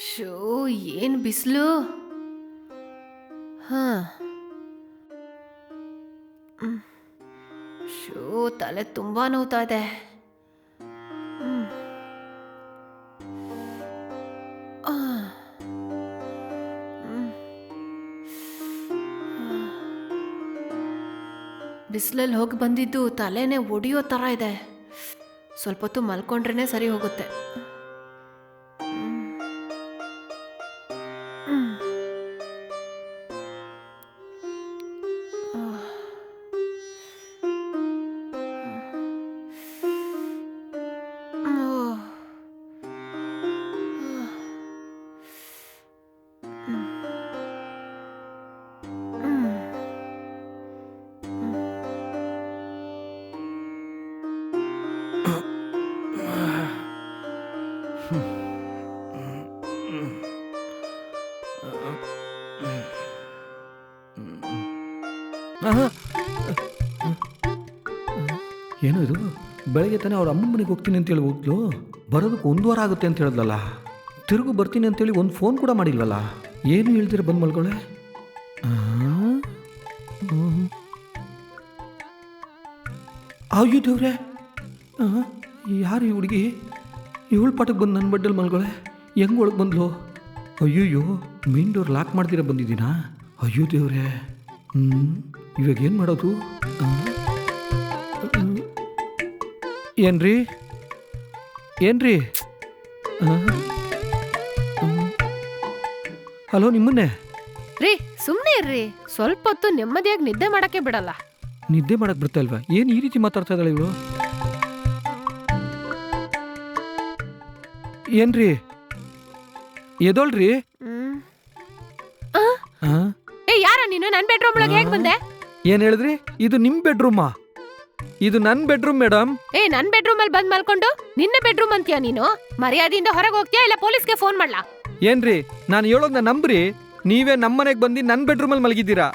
Show, ಏನು ಬಿಸಿಲು? ಹಾಂ. ಶೋ ತಲೆ ತುಂಬ ನೋವ್ತಾ ಇದೆ. ಬಿಸಿಲಲ್ಲಿ ಹೋಗಿ ಬಂದಿದ್ದು ತಲೆನೇ ಒಡೆಯೋ ಥರ ಇದೆ. ಸ್ವಲ್ಪ ಹೊತ್ತು ಮಲ್ಕೊಂಡ್ರೇ ಸರಿ ಹೋಗುತ್ತೆ. ಏನು ಇದು? ಬೆಳಗ್ಗೆ ತಾನೇ ಅವ್ರ ಅಮ್ಮನ ಮನೆಗೆ ಹೋಗ್ತೀನಿ ಅಂತೇಳಿ ಹೋಗ್ಲು ಬರೋದಕ್ಕೆ ಒಂದು ವಾರ ಆಗುತ್ತೆ ಅಂತ ಹೇಳಿದ್ಲಲ್ಲ? ತಿರುಗು ಬರ್ತೀನಿ ಅಂತೇಳಿ ಒಂದು ಫೋನ್ ಕೂಡ ಮಾಡಿಲ್ವಲ್ಲ? ಏನು ಹೇಳ್ತೀರ ಬಂದು ಮಲ್ಕೊಳ್ಳೆ. ಅಯ್ಯೋ ದೇವ್ರೆ. ಯಾರು ಈ ಹುಡುಗಿ? ಇವಳು ಪಾಠಕ್ಕೆ ಬಂದು ನನ್ನ ಬಡ್ಡಲ್ಲಿ ಮಲ್ಗೊಳೆ? ಹೆಂಗೆ ಒಳಗೆ ಬಂದ್ಲು? ಅಯ್ಯೋಯ್ಯೋ ಮೇನ್ ಡೋರ್ ಲಾಕ್ ಮಾಡ್ತೀರಾ ಬಂದಿದ್ದೀನಾ? ಅಯ್ಯೋ ದೇವ್ರೆ. ಹ್ಞೂ ಇವಾಗ ಏನು ಮಾಡೋದು. ಏನ್ರಿ? ಏನ್ರಿ? ಹಲೋ ನಿಮ್ಮನ್ನೇ? ರೀ ಸುಮ್ಮನೆ ಇರ್ರಿ. ಸ್ವಲ್ಪ ಹೊತ್ತು ನೆಮ್ಮದಿಯಾಗಿ ನಿದ್ದೆ ಮಾಡಕ್ಕೆ ಬಿಡಲ್ಲ. ನಿದ್ದೆ ಮಾಡಕ್ಕೆ ಬರ್ತಾ ಇಲ್ವಾ? ಏನು ಈ ರೀತಿ ಮಾತಾಡ್ತಾ ಇದ್ದಾಳೆ ಇವಳು? ಏನ್ರಿ? ಎದೋಳ್ರಿ? ಏ ಯಾರ ನೀನು? ನನ್ನ ಬೆಡ್ರೂಮ್ ಒಳಗೆ ಹೇಗೆ ಬಂದೆ? ಏನ್ ಹೇಳಿದ್ರಿ? ಇದು ನಿಮ್ ಬೆಡ್ರೂಮಾ ಇದು ನನ್ನ ಬೆಡ್ರೂಮ್ ಮೇಡಮ್ ಏ ನನ್ನ ಬೆಡ್ರೂಮ್ ಅಲ್ಲಿ ಬಂದ್ ಮಲ್ಕೊಂಡು? ನಿನ್ನ ಬೆಡ್ರೂಮ್ ಅಂತೀಯ ನೀನು? ಮರ್ಯಾದೆಯಿಂದ ಹೊರಗೆ ಹೋಗ್ತೀಯಾ ಇಲ್ಲ ಪೊಲೀಸ್ಗೆ ಫೋನ್ ಮಾಡ್ಲಾ? ಏನ್ರಿ? ನಾನು ಹೇಳೋದ್ನ ನಂಬ್ರಿ. ನೀವೇ ನಮ್ಮನೆಗೆ ಬಂದು ನನ್ನ ಬೆಡ್ರೂಮಲ್ಲಿ ಮಲಗಿದ್ದೀರಾ?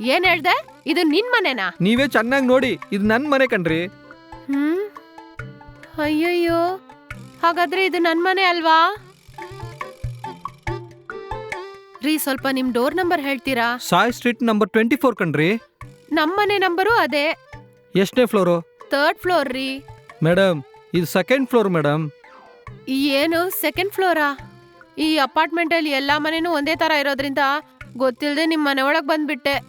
ಏನ್ ಹೇಳ್ದೆ? ಇದು ನಿನ್ ಮನೆನಾ? ನೀವೇ ಚೆನ್ನಾಗಿ ನೋಡಿ ಇದು ನನ್ನ ಮನೆ ಕಣ್ರಿ. ಹ್ಮ್? ಅಯ್ಯಯ್ಯೋ ಹಾಗಾದ್ರೆ ಇದು ನನ್ ಮನೆ ಅಲ್ವಾ? ರೀ ಸ್ವಲ್ಪ ನಿಮ್ ಡೋರ್ ನಂಬರ್ ಹೇಳ್ತೀರಾ? Sai street number twenty four ಕಣ್ರಿ. ನಮ್ ಮನೆ ನಂಬರು ಅದೇ. ಎಷ್ಟನೇ ಫ್ಲೋರು? ಥರ್ಡ್ ಫ್ಲೋರ್ ರೀ. ಮೇಡಮ್ ಇದು ಸೆಕೆಂಡ್ ಫ್ಲೋರ್ ಮೇಡಮ್. ಏನು ಸೆಕೆಂಡ್ ಫ್ಲೋರಾ? ಈ ಅಪಾರ್ಟ್ಮೆಂಟ್ ಅಲ್ಲಿ ಎಲ್ಲಾ ಮನೆನೂ ಒಂದೇ ತರ ಇರೋದ್ರಿಂದ ಗೊತ್ತಿಲ್ಲದೆ ನಿಮ್ಮ ಮನೆ ಒಳಗೆ ಬಂದ್ಬಿಟ್ಟೆ.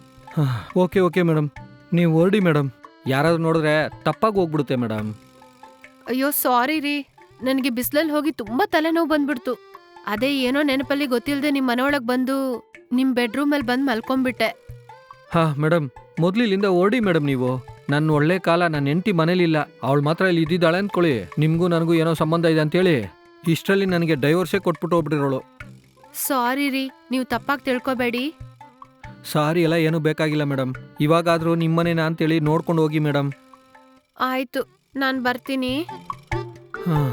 Okay okay madam. ನೀವು ಹೊರಡಿ ಮೇಡಮ್. ಯಾರಾದ್ರೂ ನೋಡಿದ್ರೆ ತಪ್ಪಾಗಿ ಹೋಗ್ಬಿಡುತ್ತೆ ಮೇಡಮ್. ಅಯ್ಯೋ ಸಾರಿ ರೀ. ನನಗೆ ಬಿಸಿಲಲ್ಲಿ ಹೋಗಿ ತುಂಬಾ ತಲೆನೋವು ಬಂದ್ಬಿಡ್ತು. ಅದೇ ಏನೋ ನೆನಪಲ್ಲಿ ಗೊತ್ತಿಲ್ಲದೆ ನಿಮ್ಮ ಮನೆ ಒಳಗೆ ಬಂದು ನಿಮ್ಮ ಬೆಡ್ರೂಮಲ್ಲಿ ಬಂದ್ ಮಲ್ಕೊಂಡ್ಬಿಟ್ಟೆ. ಹಾ ಮೇಡಮ್ ಮೊದ್ಲು ಇಲ್ಲಿಂದ ಹೊರಡಿ ಮೇಡಮ್ ನೀವು. ನನ್ನ ಒಳ್ಳೆ ಕಾಲ ನನ್ನ ಹೆಂಡತಿ ಮನೇಲಿಲ್ಲ. ಅವಳು ಮಾತ್ರ ಇಲ್ಲಿ ಇದ್ದಿದ್ದಾಳೆ ಅಂದ್ಕೊಳ್ಳಿ ನಿಮಗೂ ನನಗೂ ಏನೋ ಸಂಬಂಧ ಇದೆ ಅಂತೇಳಿ. ಇಷ್ಟರಲ್ಲಿ ನನಗೆ ಡೈವರ್ಸೇ ಕೊಟ್ಬಿಟ್ಟು ಹೋಗ್ಬಿಟ್ಟಿರೋಳು. ಸಾರಿ ರೀ ನೀವು ತಪ್ಪಾಗಿ ತಿಳ್ಕೊಬೇಡಿ. ಸಾರಿ ಎಲ್ಲ ಏನೂ ಬೇಕಾಗಿಲ್ಲ ಮೇಡಮ್ ಇವಾಗಾದರೂ ನಿಮ್ಮನೇನ ಅಂತೇಳಿ ನೋಡ್ಕೊಂಡು ಹೋಗಿ ಮೇಡಮ್ ಆಯ್ತು ನಾನು ಬರ್ತೀನಿ. ಹಾಂ.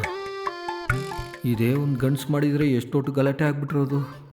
ಇದೇ ಒಂದು ಗಂಡ್ಸು ಮಾಡಿದರೆ ಎಷ್ಟೊಟ್ಟು ಗಲಾಟೆ ಆಗ್ಬಿಟ್ಟಿರೋದು.